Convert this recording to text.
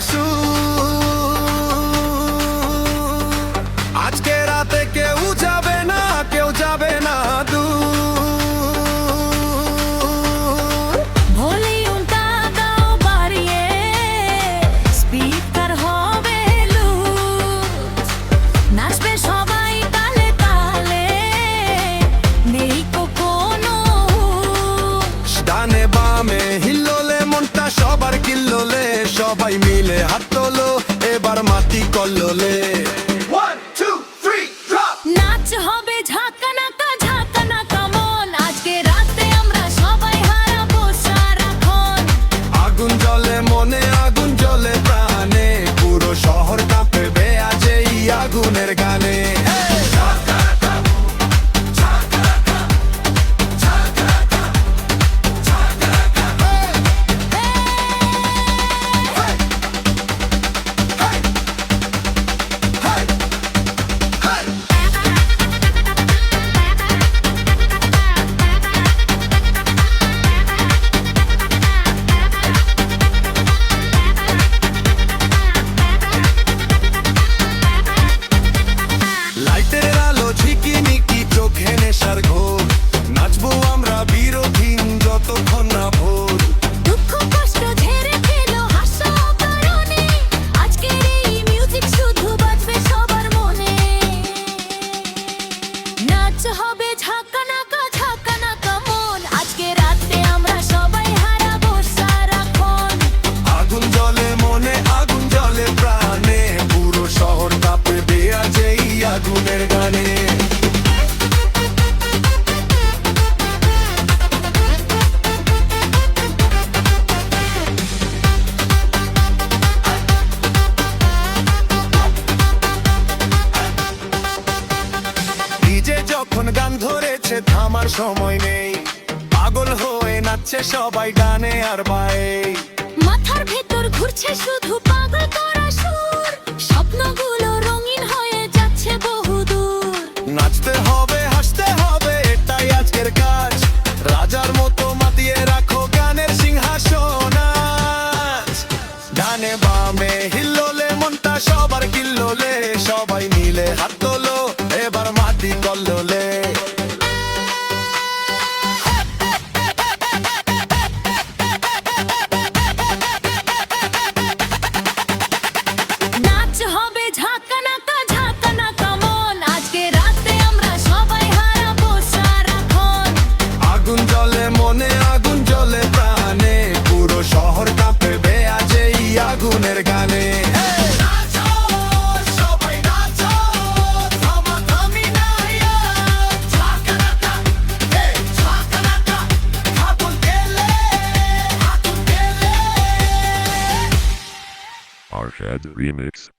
to soothe সবাই মিলে হাত তোলো এবার মাটি কল্লোলে। এখন গান ধরেছে থামার সময় নেই। পাগল হয়ে নাচছে সবাই গানে আর বাই মাথার ভেতর ঘুরছে শুধু পাগল করা সুর। স্বপ্নগুলো রঙিন হয়ে যাচ্ছে নাচতে হবে হাসতে হবে এটাই আজকের কাজ। রাজার মতো মাতিয়ে রাখো গানের সিংহাসন ডানে বামে হিল্লোলে মনটা সবার কিল্লোলে। সবাই মিলে হাত তোলো এবার মাটি কল্লোলে Motorhead Remix.